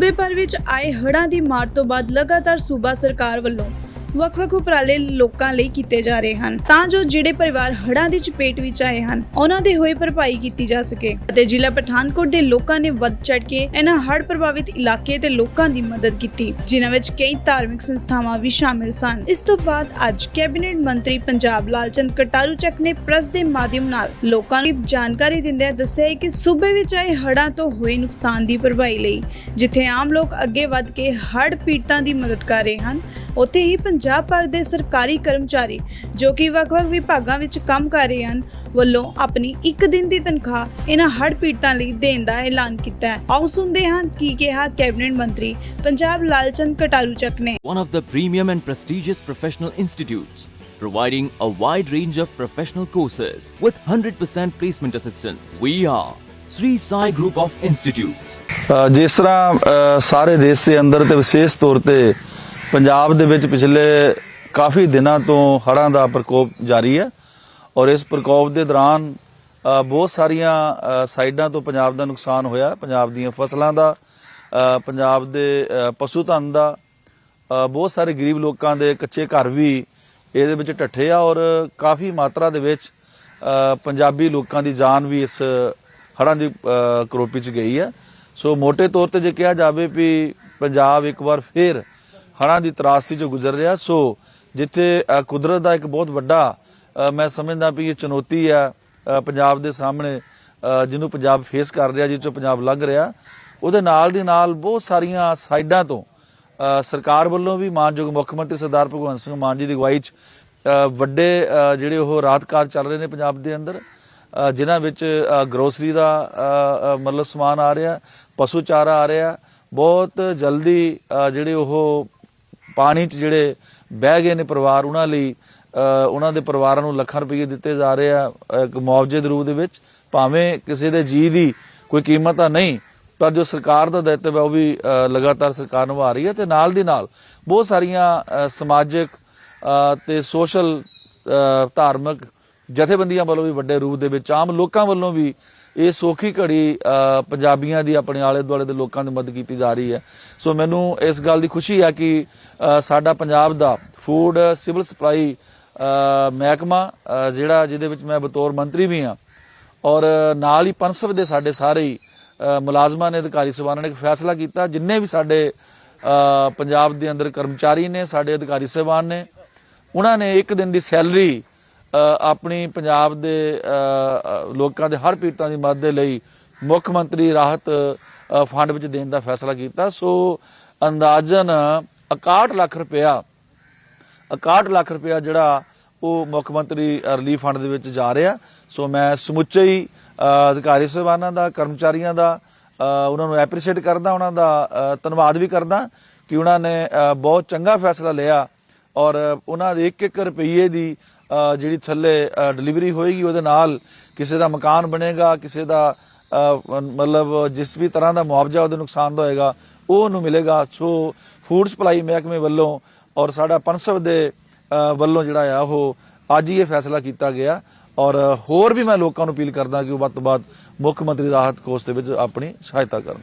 ਸੂਬੇ ਭਰ ਵਿੱਚ ਆਏ ਹੜ੍ਹਾਂ ਦੀ ਮਾਰ ਤੋਂ ਬਾਅਦ ਲਗਾਤਾਰ ਸੂਬਾ ਸਰਕਾਰ ਵੱਲੋਂ ਵੱਖ-ਵੱਖ ਉਪਰਾਲੇ ਲੋਕਾਂ ਲਈ ਕੀਤੇ ਜਾ ਰਹੇ ਹਨ। ਤਾਂ ਜੋ ਜਿਹੜੇ ਪਰਿਵਾਰ ਹੜ੍ਹਾਂ ਦੀ ਚਪੇਟ ਵਿੱਚ ਆਏ ਹਨ, ਉਹਨਾਂ ਦੇ ਹੋਏ ਭਰਪਾਈ ਕੀਤੀ ਜਾ ਸਕੇ ਅਤੇ ਜ਼ਿਲ੍ਹਾ ਪਠਾਨਕੋਟ ਦੇ ਲੋਕਾਂ ਨੇ ਵੱਧ ਚੜ ਕੇ ਇਹਨਾਂ ਹੜ੍ਹ ਪ੍ਰਭਾਵਿਤ ਇਲਾਕੇ ਦੇ ਲੋਕਾਂ ਦੀ ਮਦਦ ਕੀਤੀ, ਜਿਨ੍ਹਾਂ ਵਿੱਚ ਕਈ ਧਾਰਮਿਕ ਸੰਸਥਾਵਾਂ ਵੀ ਸ਼ਾਮਿਲ ਸਨ। ਇਸ ਤੋਂ ਬਾਅਦ ਅੱਜ ਕੈਬਨਿਟ ਮੰਤਰੀ ਪੰਜਾਬ ਲਾਲਚੰਦ ਕਟਾਰੂ ਚੱਕ ਨੇ ਪ੍ਰੈਸ ਦੇ ਮਾਧਿਅਮ ਨਾਲ ਲੋਕਾਂ ਨੂੰ ਜਾਣਕਾਰੀ ਦਿੰਦਿਆਂ ਦੱਸਿਆ ਕਿ ਸੂਬੇ ਵਿੱਚ ਆਏ ਹੜ੍ਹਾਂ ਤੋਂ ਹੋਏ ਨੁਕਸਾਨ ਦੀ ਭਰਪਾਈ ਲਈ, ਜਿੱਥੇ ਆਮ ਲੋਕ ਅੱਗੇ ਵੱਧ ਕੇ ਹੜ੍ਹ ਪੀੜਤਾਂ ਦੀ ਮਦਦ ਕਰ ਰਹੇ ਹਨ ਉੱਥੇ ਹੀ ਪੰਜਾਬ ਭਰ ਦੇ ਸਰਕਾਰੀ ਕਰਮਚਾਰੀ ਜੋ ਕਿ ਵੱਖ-ਵੱਖ ਵਿਭਾਗਾਂ ਵਿੱਚ ਕੰਮ ਕਰ ਰਹੇ ਹਨ ਵੱਲੋਂ ਆਪਣੀ ਇੱਕ ਦਿਨ ਦੀ ਤਨਖਾਹ ਇਹਨਾਂ ਹੜ੍ਹ ਪੀੜਤਾਂ ਲਈ ਦੇਣ ਦਾ ਐਲਾਨ ਕੀਤਾ ਹੈ ਆਓ ਸੁਣਦੇ ਹਾਂ ਕੀ ਕਿਹਾ ਕੈਬਨਿਟ ਮੰਤਰੀ ਪੰਜਾਬ ਲਾਲਚੰਦ ਕਟਾਰੂ ਚੱਕ ਨੇ one of the premium and prestigious professional institutes, providing a wide range of professional courses with 100% placement assistance. We are Sri Sai Group of Institutes. ਜਿਸ ਤਰ੍ਹਾਂ ਅ, ਸਾਰੇ ਦੇਸ਼ ਦੇ ਅੰਦਰ ਤੇ ਵਿਸ਼ੇਸ਼ ਤੌਰ ਤੇ ਪੰਜਾਬ ਦੇ ਵਿੱਚ ਪਿਛਲੇ ਕਾਫੀ ਦਿਨਾਂ ਤੋਂ ਹੜ੍ਹਾਂ ਦਾ ਪ੍ਰਕੋਪ ਜਾਰੀ ਹੈ ਔਰ ਇਸ ਪ੍ਰਕੋਪ ਦੇ ਦੌਰਾਨ ਬਹੁਤ ਸਾਰੀਆਂ ਸਾਈਡਾਂ ਤੋਂ ਪੰਜਾਬ ਦਾ ਨੁਕਸਾਨ ਹੋਇਆ। ਪੰਜਾਬ ਦੀਆਂ ਫਸਲਾਂ ਦਾ ਪੰਜਾਬ ਦੇ ਪਸ਼ੂ ਧਨ ਦਾ ਬਹੁਤ ਸਾਰੇ ਗਰੀਬ ਲੋਕਾਂ ਦੇ ਕੱਚੇ ਘਰ ਵੀ ਇਹਦੇ ਵਿੱਚ ਢੱਠੇ ਆ ਔਰ ਕਾਫੀ ਮਾਤਰਾ ਦੇ ਵਿੱਚ ਪੰਜਾਬੀ ਲੋਕਾਂ ਦੀ ਜਾਨ ਵੀ ਇਸ ਹੜ੍ਹਾਂ ਦੀ ਕਰੋਪੀ ਚ ਗਈ ਹੈ। ਸੋ ਮੋٹے ਤੌਰ ਤੇ ਜੇ ਕਿਹਾ ਜਾਵੇ ਵੀ ਪੰਜਾਬ ਇੱਕ ਵਾਰ ਫੇਰ ਹੜ੍ਹਾਂ ਦੀ ਤਰਾਸਦੀ ਚੋਂ ਗੁਜ਼ਰ ਰਿਹਾ। ਸੋ ਜਿੱਥੇ ਕੁਦਰਤ ਦਾ ਇੱਕ ਬਹੁਤ ਵੱਡਾ ਮੈਂ ਸਮਝਦਾ ਵੀ ਇਹ ਚੁਣੌਤੀ ਆ ਪੰਜਾਬ ਦੇ ਸਾਹਮਣੇ ਜਿਹਨੂੰ ਪੰਜਾਬ ਫੇਸ ਕਰ ਰਿਹਾ ਜਿਹਦੇ ਚੋਂ ਪੰਜਾਬ ਲੰਘ ਰਿਹਾ। ਉਹਦੇ ਨਾਲ ਦੀ ਨਾਲ ਬਹੁਤ ਸਾਰੀਆਂ ਸਾਈਡਾਂ ਤੋਂ ਸਰਕਾਰ ਵੱਲੋਂ ਵੀ ਮਾਨਯੋਗ ਮੁੱਖ ਮੰਤਰੀ ਸਰਦਾਰ ਭਗਵੰਤ ਸਿੰਘ ਮਾਨ ਜੀ ਦੀ ਅਗਵਾਈ 'ਚ ਵੱਡੇ ਜਿਹੜੇ ਉਹ ਰਾਹਤ ਕਾਰਜ ਚੱਲ ਰਹੇ ਨੇ ਪੰਜਾਬ ਦੇ ਅੰਦਰ ਅ, ਜਿਨ੍ਹਾਂ ਵਿੱਚ ਗਰੋਸਰੀ ਦਾ ਮਤਲਬ ਸਮਾਨ ਆ ਰਿਹਾ ਪਸ਼ੂ ਚਾਰਾ ਆ ਰਿਹਾ। ਬਹੁਤ ਜਲਦੀ ਜਿਹੜੇ ਉਹ ਪਾਣੀ 'ਚ ਜਿਹੜੇ ਬਹਿ ਗਏ ਨੇ ਪਰਿਵਾਰ ਉਹਨਾਂ ਲਈ ਉਹਨਾਂ ਦੇ ਪਰਿਵਾਰਾਂ ਨੂੰ ਲੱਖਾਂ ਰੁਪਏ ਦਿੱਤੇ ਜਾ ਰਹੇ ਆ ਇੱਕ ਮੁਆਵਜ਼ੇ ਦੇ ਰੂਪ ਦੇ ਵਿੱਚ। ਭਾਵੇਂ ਕਿਸੇ ਦੇ ਜੀ ਦੀ ਕੋਈ ਕੀਮਤ ਤਾਂ ਨਹੀਂ ਪਰ ਜੋ ਸਰਕਾਰ ਦਾ ਦਾਇਤਵ ਹੈ ਉਹ ਵੀ ਲਗਾਤਾਰ ਸਰਕਾਰ ਨਿਭਾ ਰਹੀ ਹੈ ਤੇ ਨਾਲ ਦੀ ਨਾਲ ਬਹੁਤ ਸਾਰੀਆਂ ਸਮਾਜਿਕ ਅ, ਤੇ ਸੋਸ਼ਲ ਧਾਰਮਿਕ ਜਥੇਬੰਦੀਆਂ ਵੱਲੋਂ ਵੀ ਵੱਡੇ ਰੂਪ ਦੇ ਵਿੱਚ ਆਮ ਲੋਕਾਂ ਵੱਲੋਂ ਵੀ ਇਹ ਸੌਖੀ ਘੜੀ ਪੰਜਾਬੀਆਂ ਦੀ ਆਪਣੇ ਆਲੇ ਦੁਆਲੇ ਦੇ ਲੋਕਾਂ ਦੀ ਮਦਦ ਕੀਤੀ ਜਾ ਰਹੀ ਹੈ। ਸੋ ਮੈਨੂੰ ਇਸ ਗੱਲ ਦੀ ਖੁਸ਼ੀ ਹੈ ਕਿ ਸਾਡਾ ਪੰਜਾਬ ਦਾ ਫੂਡ ਸਿਵਲ ਸਪਲਾਈ ਮਹਿਕਮਾ ਜਿਹੜਾ ਜਿਹਦੇ ਵਿੱਚ ਮੈਂ ਬਤੌਰ ਮੰਤਰੀ ਵੀ ਹਾਂ, ਔਰ ਨਾਲ ਹੀ ਪੰਸਵ ਦੇ ਸਾਡੇ ਸਾਰੇ ਹੀ ਮੁਲਾਜ਼ਮਾਂ ਨੇ, ਅਧਿਕਾਰੀ ਸਭਾਵਾਂ ਨੇ ਇੱਕ ਫੈਸਲਾ ਕੀਤਾ, ਜਿੰਨੇ ਵੀ ਸਾਡੇ ਪੰਜਾਬ ਦੇ ਅੰਦਰ ਕਰਮਚਾਰੀ ਨੇ, ਸਾਡੇ ਅਧਿਕਾਰੀ ਸਭਾਵਾਂ ਨੇ, ਉਹਨਾਂ ਨੇ ਇੱਕ ਦਿਨ ਦੀ ਸੈਲਰੀ ਆਪਣੀ ਪੰਜਾਬ ਦੇ ਲੋਕਾਂ ਦੇ, ਹਰ ਪੀੜਤਾਂ ਦੀ ਮਦਦ ਦੇ ਲਈ ਮੁੱਖ ਮੰਤਰੀ ਰਾਹਤ ਫੰਡ ਵਿੱਚ ਦੇਣ ਦਾ ਫੈਸਲਾ ਕੀਤਾ। ਸੋ ਅੰਦਾਜ਼ਨ 61 ਲੱਖ ਰੁਪਇਆ 61 ਲੱਖ ਰੁਪਇਆ ਜਿਹੜਾ ਉਹ ਮੁੱਖ ਮੰਤਰੀ ਰਿਲੀਫ ਫੰਡ ਦੇ ਵਿੱਚ ਜਾ ਰਿਹਾ। ਸੋ ਮੈਂ ਸਮੁੱਚੇ ਹੀ ਅਧਿਕਾਰੀ ਸਹਿਬਾਨਾਂ ਦਾ, ਕਰਮਚਾਰੀਆਂ ਦਾ ਉਹਨਾਂ ਨੂੰ ਐਪਰੀਸ਼ੀਏਟ ਕਰਦਾ, ਉਹਨਾਂ ਦਾ ਧੰਨਵਾਦ ਵੀ ਕਰਦਾ ਕਿ ਉਹਨਾਂ ਨੇ ਬਹੁਤ ਚੰਗਾ ਫੈਸਲਾ ਲਿਆ ਔਰ ਉਹਨਾਂ ਦੇ ਇੱਕ ਇੱਕ ਰੁਪਈਏ ਦੀ ਜਿਹੜੀ ਥੱਲੇ ਡਿਲੀਵਰੀ ਹੋਏਗੀ, ਉਹਦੇ ਨਾਲ ਕਿਸੇ ਦਾ ਮਕਾਨ ਬਣੇਗਾ, ਕਿਸੇ ਦਾ ਮਤਲਬ ਜਿਸ ਵੀ ਤਰ੍ਹਾਂ ਦਾ ਮੁਆਵਜ਼ਾ ਉਹਦੇ ਨੁਕਸਾਨ ਦਾ ਹੋਏਗਾ, ਉਹ ਉਹਨੂੰ ਮਿਲੇਗਾ। ਸੋ ਫੂਡ ਸਪਲਾਈ ਮਹਿਕਮੇ ਵੱਲੋਂ ਔਰ ਸਾਡਾ ਪੰਸਵ ਦੇ ਵੱਲੋਂ ਜਿਹੜਾ ਆ, ਉਹ ਅੱਜ ਹੀ ਇਹ ਫੈਸਲਾ ਕੀਤਾ ਗਿਆ। ਔਰ ਹੋਰ ਵੀ ਮੈਂ ਲੋਕਾਂ ਨੂੰ ਅਪੀਲ ਕਰਦਾ ਕਿ ਉਹ ਵੱਧ ਤੋਂ ਵੱਧ ਮੁੱਖ ਮੰਤਰੀ ਰਾਹਤ ਕੋਸ਼ ਦੇ ਵਿੱਚ ਆਪਣੀ ਸਹਾਇਤਾ ਕਰਨ।